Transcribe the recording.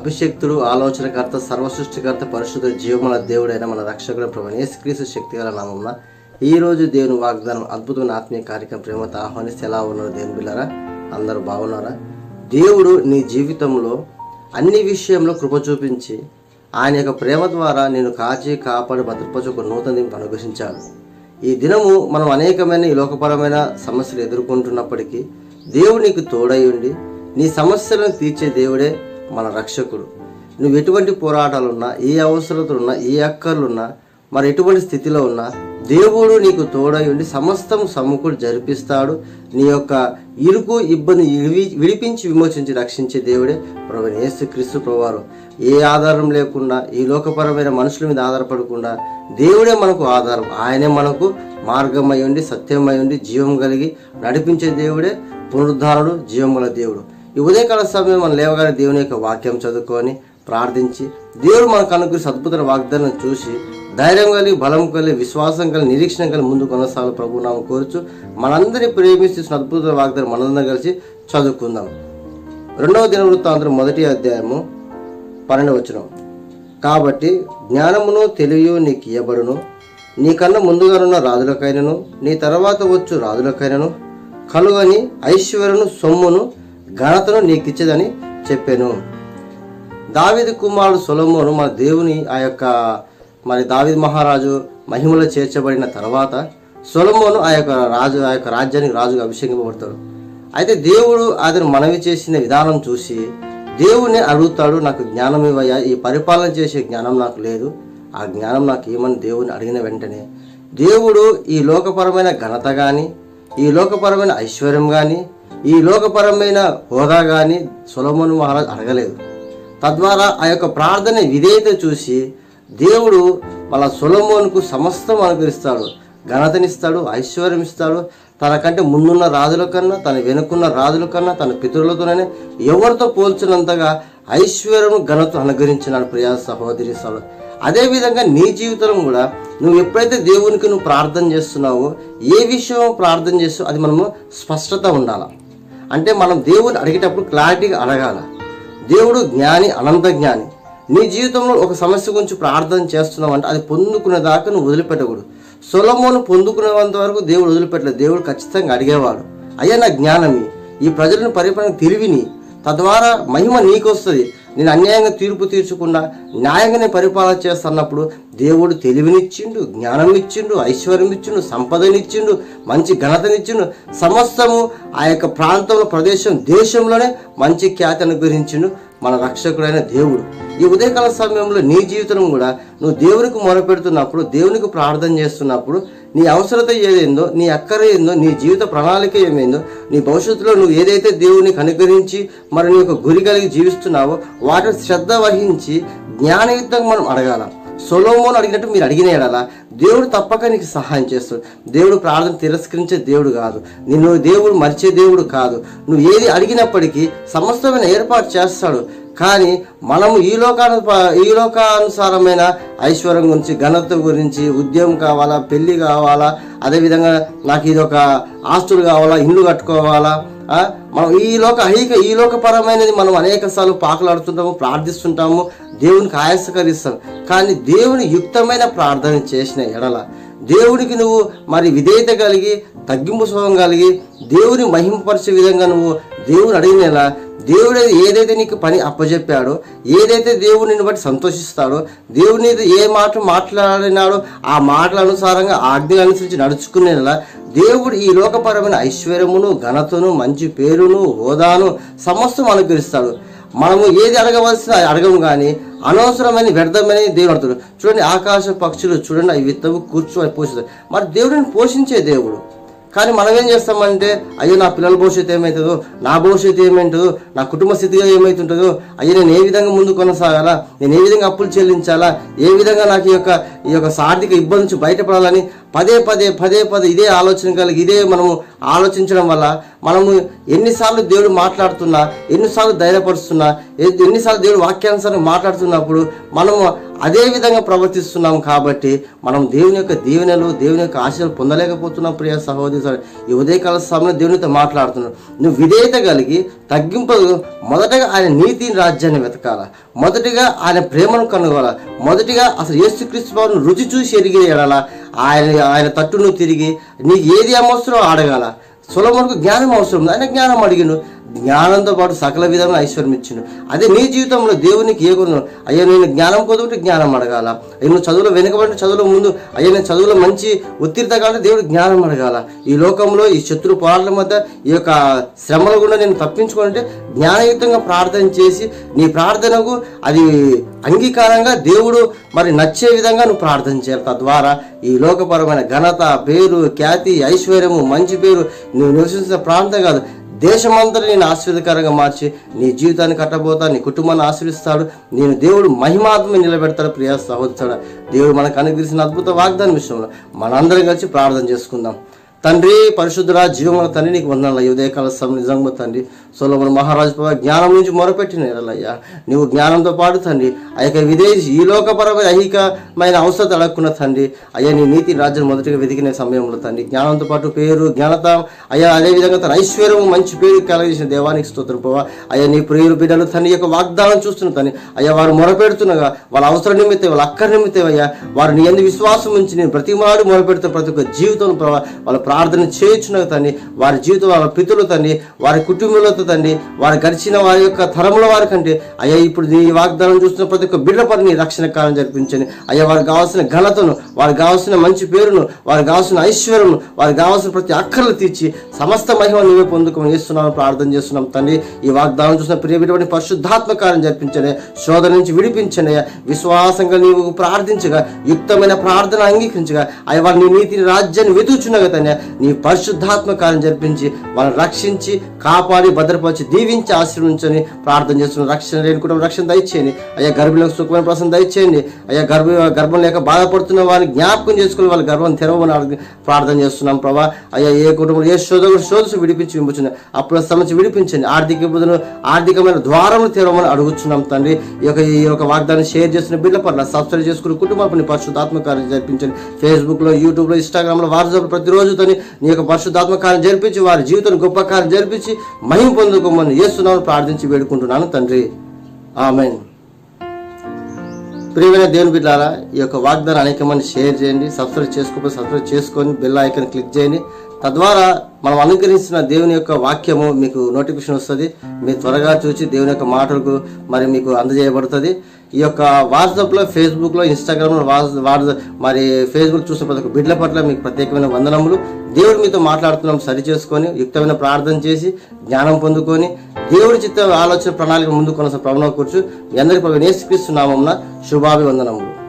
అభిషక్తుడు ఆలోచనకర్త సర్వసృష్టికర్త పరిశుద్ధ జీవముల దేవుడైన మన రక్షకుడు ప్రభు యేసుక్రీస్తు శక్తిగల నామమున ఈ రోజు దేవుని వాగ్దానం అద్భుతమైన ఆత్మీయ కార్యక్రమం ప్రేమతో ఆహ్వానిస్తే ఎలా ఉన్నారు దేవుని బిళ్ళారా? అందరూ బాగున్నారా? దేవుడు నీ జీవితంలో అన్ని విషయంలో కృప చూపించి ఆయన యొక్క ప్రేమ ద్వారా నేను కాచి కాపాడి భద్రపరిచి ఒక నూతన దింపు అనుగ్రహించాడు. ఈ దినము మనం అనేకమైన ఈ లోకపరమైన సమస్యలు ఎదుర్కొంటున్నప్పటికీ దేవుడు నీకు తోడై ఉండి నీ సమస్యలను తీర్చే దేవుడే మన రక్షకుడు. నువ్వు ఎటువంటి పోరాటాలున్నా ఏ అవసరతలున్నా ఏ అక్కర్లున్నా మరి ఎటువంటి స్థితిలో ఉన్నా దేవుడు నీకు తోడై ఉండి సమస్తం సమ్ముకుడు జరిపిస్తాడు. నీ యొక్క ఇరుకు ఇబ్బంది విడి- విడిపించి విమోచించి రక్షించే దేవుడే ప్రభు యేసు క్రీస్తు ప్రభువారు. ఏ ఆధారం లేకుండా ఈ లోకపరమైన మనుషుల మీద ఆధారపడకుండా దేవుడే మనకు ఆధారం. ఆయనే మనకు మార్గమై ఉండి సత్యమై ఉండి జీవం కలిగి నడిపించే దేవుడే పునరుద్ధారుడు జీవం గల దేవుడు. ఈ ఉదయకాల సమయం మనం లేవగానే దేవుని యొక్క వాక్యం చదువుకొని ప్రార్థించి దేవుడు మనకు అనుగ్రహించి అద్భుత వాగ్దానం చూసి ధైర్యం కలిగి బలం కలిగి విశ్వాసం కలిగి నిరీక్షణ కలిగి ముందు కొనసాగాలి ప్రభు నామం కోరుచు మనందరినీ ప్రేమిస్తున్న అద్భుత వాగ్దానం మనందరం కలిసి చదువుకుందాం. రెండవ దిన వృత్తాంతరం మొదటి అధ్యాయము పన్నెండు వచనం. కాబట్టి జ్ఞానమును తెలియు నీకు ఇయ్యబడును. నీకన్నా ముందుగానున్న రాజులకైనను నీ తర్వాత వచ్చు రాజులకైనను కలుగని ఐశ్వర్యను సొమ్మును ఘనతను నీకిచ్చేదని చెప్పాను. దావిది కుమారుడు సొలమోను మన దేవుని ఆ యొక్క మరి దావిద్ మహారాజు మహిమలో చేర్చబడిన తర్వాత సొలమోను ఆ యొక్క రాజు ఆ యొక్క రాజ్యానికి రాజుగా అభిషేకింపబడతాడు. అయితే దేవుడు అతను మనవి చేసిన విధానం చూసి దేవుణ్ణి అడుగుతాడు నాకు జ్ఞానం ఇవ్వయా ఈ పరిపాలన చేసే జ్ఞానం నాకు లేదు. ఆ జ్ఞానం నాకు ఏమని దేవుని అడిగిన వెంటనే దేవుడు ఈ లోకపరమైన ఘనత కానీ ఈ లోకపరమైన ఐశ్వర్యం కానీ ఈ లోకపరమైన హోదా కానీ సులమను మహారాజ్ అడగలేదు. తద్వారా ఆ యొక్క ప్రార్థన విధేయత చూసి దేవుడు మళ్ళా సొలమోనుకు సమస్తం అనుగ్రహిస్తాడు ఘనతనిస్తాడు ఐశ్వర్యం ఇస్తాడు తనకంటే ముందున్న రాజుల కన్నా తన వెనుకున్న రాజుల కన్నా తన పితరులతోనే ఎవరితో పోల్చినంతగా ఐశ్వర్యము ఘనత అనుగ్రహించినాడు ప్రియా సహోదరి సహోదరు. అదేవిధంగా నీ జీవితంలో కూడా నువ్వు ఎప్పుడైతే దేవునికి నువ్వు ప్రార్థన చేస్తున్నావో ఏ విషయం ప్రార్థన చేస్తూ అది మనము స్పష్టత ఉండాలి? అంటే మనం దేవుని అడిగేటప్పుడు క్లారిటీగా అడగాల. దేవుడు జ్ఞాని అనంత జ్ఞాని. నీ జీవితంలో ఒక సమస్య గురించి ప్రార్థన చేస్తున్నావు అంటే అది పొందుకునే దాకా నువ్వు వదిలిపెట్టకూడదు. సొలమోను పొందుకునేంత వరకు దేవుడు వదిలిపెట్టలేదు. దేవుడు ఖచ్చితంగా అడిగేవాడు. అయ్యా నా జ్ఞానమి. ఈ ప్రజలను పరిపాలన తెలివిని. తద్వారా మహిమ నీకు వస్తుంది నేను అన్యాయంగా తీర్పు తీర్చకుండా న్యాయంగానే పరిపాలన చేస్తున్నప్పుడు దేవుడు తెలివినిచ్చిండు జ్ఞానం ఇచ్చిండు ఐశ్వర్యం ఇచ్చిండు సంపదనిచ్చిండు మంచి ఘనతనిచ్చిండు. సమస్తము ఆ యొక్క ప్రాంతంలో ప్రదేశం దేశంలోనే మంచి ఖ్యాతి అనుగ్రహించిండు మన రక్షకుడైన దేవుడు. ఈ ఉదయకాల సమయంలో నీ జీవితం కూడా నువ్వు దేవునికి మొరపెడుతున్నప్పుడు దేవునికి ప్రార్థన చేస్తున్నప్పుడు నీ అవసరత ఏదైందో నీ అక్కర ఏందో నీ జీవిత ప్రణాళిక ఏమైందో నీ భవిష్యత్తులో నువ్వు ఏదైతే దేవుని అనుగ్రహించి మరి నీ యొక్క గురి కలిగి జీవిస్తున్నావో వాటిని శ్రద్ధ వహించి జ్ఞానయుద్ధంగా మనం అడగాల. సొలోమోను అడిగినట్టు మీరు అడిగిన ఎడలా దేవుడు తప్పక నీకు సహాయం చేస్తాడు దేవుడు ప్రార్థన తిరస్కరించే దేవుడు కాదు. నిన్ను దేవుడు మరిచే దేవుడు కాదు. నువ్వు ఏది అడిగినప్పటికీ సమస్తమైన ఏర్పాటు చేస్తాడు. కానీ మనము ఈ లోకాను ఈ లోకానుసారమైన ఐశ్వర్యం గురించి ఘనత గురించి ఉద్యోగం కావాలా పెళ్ళి కావాలా అదేవిధంగా నాకు ఇది ఒక ఆస్తులు కావాలా ఇల్లు కట్టుకోవాలా మనం ఈ లోక ఐక ఈ లోకపరమైనది మనం అనేక సార్లు పాకులాడుతుంటాము ప్రార్థిస్తుంటాము దేవునికి ఆయాసకరిస్తాం. కానీ దేవుని యుక్తమైన ప్రార్థన చేసిన ఎడల దేవునికి నువ్వు మరి విధేయత కలిగి తగ్గింపు స్వభావం కలిగి దేవుని మహిమపరిచే విధంగా నువ్వు దేవుని అడిగినలా దేవుడు ఏదైతే నీకు పని అప్పజెప్పాడో ఏదైతే దేవుడిని బట్టి సంతోషిస్తాడో దేవుని ఏ మాట మాట్లాడినాడో ఆ మాటల అనుసారంగా ఆజ్ఞలు అనుసరించి నడుచుకునేలా దేవుడు ఈ లోకపరమైన ఐశ్వర్యమును ఘనతను మంచి పేరును హోదాను సమస్తం అనుగ్రహిస్తాడు. మనము ఏది అడగవలసిన అడగము కానీ అనవసరమైన వ్యర్థమని దేవుడు అడుగుతాడు చూడండి ఆకాశ పక్షులు చూడండి అవి విత్తవు కూర్చొని పోషిస్తాడు మరి దేవుడిని పోషించే దేవుడు కానీ మనం ఏం చేస్తామంటే అయ్యో నా పిల్లల భవిష్యత్తు ఏమవుతుందో నా భవిష్యత్తు ఏమవుతుందో నా కుటుంబ స్థితిగా ఏమవుతుంటుందో అయ్యో నేను ఏ విధంగా ముందు కొనసాగాలా నేను ఏ విధంగా అప్పులు చెల్లించాలా ఏ విధంగా నాకు ఈ యొక్క ఈ యొక్క ఆర్థిక ఇబ్బంది నుంచి బయటపడాలని పదే పదే పదే పదే ఇదే ఆలోచన కలిగి ఇదే మనము ఆలోచించడం వల్ల మనము ఎన్నిసార్లు దేవుడు మాట్లాడుతున్నా ఎన్నిసార్లు ధైర్యపరుస్తున్నా ఎన్నిసార్లు దేవుడు వాక్యానుసారం మాట్లాడుతున్నప్పుడు మనము అదే విధంగా ప్రవర్తిస్తున్నాం కాబట్టి మనం దేవుని యొక్క దీవెనలు దేవుని యొక్క ఆశలు పొందలేకపోతున్నాం ప్రియ సహోదరి ఈ ఉదయకాల సమయంలో దేవునితో మాట్లాడుతున్నాడు. నువ్వు విధేయత కలిగి తగ్గింపు మొదటగా ఆయన నీతిని రాజ్యాన్ని వెతకాల? మొదటిగా ఆయన ప్రేమను కనుగొనాల? మొదటిగా అసలు యేసుక్రీస్తు వారిని రుచి చూసి ఎరిగి ఎడాల ఆయన ఆయన తట్టును తిరిగి నీకు ఏది అవసరం అడగాల? సులభమునకు జ్ఞానం అవసరం ఆయన జ్ఞానం అడిగిను. జ్ఞానంతో పాటు సకల విధమైన ఐశ్వర్యం ఇచ్చిండు. అదే నీ జీవితంలో దేవునికి ఏ కొను అయ్యా నేను జ్ఞానం కొదుకుంటే జ్ఞానం అడగాల. అయ్యా నువ్వు చదువులో వెనుకబడిన చదువులో ముందు అయ్యా నేను చదువులో మంచి ఉత్తీర్త కావాలంటే దేవుడు జ్ఞానం అడగాల. ఈ లోకంలో ఈ శత్రు పోరాటం మధ్య ఈ యొక్క శ్రమల గుండా నేను తప్పించుకుంటే జ్ఞానయుక్తంగా ప్రార్థన చేసి నీ ప్రార్థనకు అది అంగీకారంగా దేవుడు మరి నచ్చే విధంగా నువ్వు ప్రార్థన చేయాలి. తద్వారా ఈ లోకపరమైన ఘనత పేరు ఖ్యాతి ఐశ్వర్యము మంచి పేరు నువ్వు నివసించిన ప్రాంతం కాదు. దేశమంతా నేను ఆశీర్వదకరంగా మార్చి నీ జీవితాన్ని కట్టబోతా నీ కుటుంబాన్ని ఆశీర్విస్తాడు. నేను దేవుడు మహిమాత్మ నిలబెడతాడు ప్రియా సహోదరుడు. దేవుడు మనకు అనుగ్రహించిన అద్భుత వాగ్దానం విషయంలో మనందరం కలిసి ప్రార్థన చేసుకుందాం. తండ్రి పరిశుద్ధుడా జీవముల తండ్రి నీకు వందనాలు. ఉదయకాల సమయం నిజంగా తండ్రి సోలోమన్ మహారాజు ప్రభా జ్ఞానం నుంచి మొరపెట్టిన ఎడలయ్యా నువ్వు జ్ఞానంతో పాటు తండ్రి. ఆ యొక్క విదేశీ ఈ లోకపరమైన ఐహికమైన అవసరం అడగకున్న తండ్రి. అయ్యా నీ నీతి రాజ్యం మొదటిగా వెతికిన సమయంలో తండ్రి. జ్ఞానంతో పాటు పేరు జ్ఞానత అయ్యా అదేవిధంగా తన ఐశ్వర్యము మంచి పేరు కలగజేసిన దేవానికి స్తోత్రం పోవా అయ్యా నీ ప్రియులు బిడ్డలు తండ్రి యొక్క వాగ్దానం చూస్తున్న తండ్రి. అయ్యా వారు మొరపెడుతుండగా వాళ్ళ అవసరం నిమిత్తం వాళ్ళ అక్కడి నిమిత్తం అయ్యా వారు నీ ఎందు విశ్వాసం ఉంచి నేను ప్రతి మాడు మొరపెడుతున్న ప్రతి ఒక్క జీవితంలో ప్రభావ వాళ్ళ ప్రార్థన చేయొచ్చున తండ్రి. వారి జీవితం వాళ్ళ పితులు తండ్రి. వారి కుటుంబంలో తండ్రి వారు గడిచిన వారి యొక్క తరముల వారి కంటే అయ్యా ఇప్పుడు నీ వాగ్దానం చూస్తున్న ప్రతి ఒక్క బిడ్డ పని నీ రక్షణ కాలం జరిపించండి. అయ్యా వారికి కావాల్సిన ఘనతను వారికి కావాల్సిన మంచి పేరును వారికి కావాల్సిన ఐశ్వర్యము వారికి కావాల్సిన ప్రతి అక్కర్లు తీర్చి సమస్త మహిమ నీవే పొందుకొని ఇస్తున్నామని ప్రార్థన చేస్తున్నాం తండ్రి. ఈ వాగ్దానం చూసిన ప్రియ బిడ్డని పరిశుద్ధాత్మ కార్యం జరిపించండి. శోధన నుంచి విడిపించండి. అయ్యా. విశ్వాసంగా నీవు ప్రార్థించగా యుక్తమైన ప్రార్థన అంగీకరించగా అయ్యా వారి నీ నీతిని రాజ్యాన్ని వెతుకుచున్నగా తండ్రి. నీ పరిశుద్ధాత్మ కార్యం జరిపించి వాళ్ళని రక్షించి కాపాడి భద్రపరిచి దీవించి ఆశీర్వించని ప్రార్థన చేస్తున్నాం రక్షణ లేని కుటుంబం రక్షణ దయచేయండి. అయ్యా గర్భిణులకు సుఖమైన ప్రసన్న దయచేయండి. అయ్యా గర్భ గర్భం లేక బాధపడుతున్న వారిని జ్ఞాపకం చేసుకుని వాళ్ళ గర్భం తెరవమని ప్రార్థన చేస్తున్నాం ప్రభా. అయ్యా ఏ కుటుంబం ఏ శోధ శోధసు విడిపించి వింపుచున్నాయి అప్పుడు సమస్య విడిపించండి. ఆర్థిక ఇబ్బందులు ఆర్థికమైన ద్వారములు తెరవమని అడుగుతున్నాం తండ్రి. ఈ యొక్క ఈ యొక్క వాగ్దానం షేర్ చేసిన బిడ్డ పట్ల సబ్స్క్రైబ్ చేసుకుని కుటుంబాన్ని పరిశుద్ధాత్మ కార్యం జరిపించండి. ఫేస్బుక్లో యూట్యూబ్లో ఇన్స్టాగ్రామ్లో వాట్సాప్ ప్రతిరోజు తని నీ యొక్క పరిశుద్ధాత్మ కార్యం జరిపించి వారి జీవితం గొప్ప కార్యం జరిపించి మహిమ పొందుకోమని ఏస్తున్నాను ప్రార్థించి వేడుకుంటున్నాను తండ్రి. ఆమెన్. ప్రియమైన దేవుని బిడ్డారా ఈ యొక్క వాగ్దానం అనేక మంది షేర్ చేయండి సబ్స్క్రైబ్ చేసుకోకపోతే సబ్స్క్రైబ్ చేసుకొని బెల్ ఐకన్ క్లిక్ చేయండి. తద్వారా మనం అనుగ్రహించిన దేవుని యొక్క వాక్యము మీకు నోటిఫికేషన్ వస్తుంది. మీరు త్వరగా చూసి దేవుని యొక్క మాటలకు మరి మీకు అందజేయబడుతుంది. ఈ యొక్క వాట్సాప్లో ఫేస్బుక్లో ఇన్స్టాగ్రామ్లో వాట్స్ మరి ఫేస్బుక్ చూసిన ప్రతి ఒక్క బిడ్డల పట్ల మీకు ప్రత్యేకమైన వందనములు. దేవుడు మీతో మాట్లాడుతున్నాం సరి చేసుకొని యుక్తమైన ప్రార్థన చేసి జ్ఞానం పొందుకొని దేవుడి చిత్త ఆలోచన ప్రణాళిక ముందు కొనసాగ ప్రవణ కూర్చు. మీ అందరికీ నేర్చుక్రీస్తున్నామన్న శుభాభివందనములు.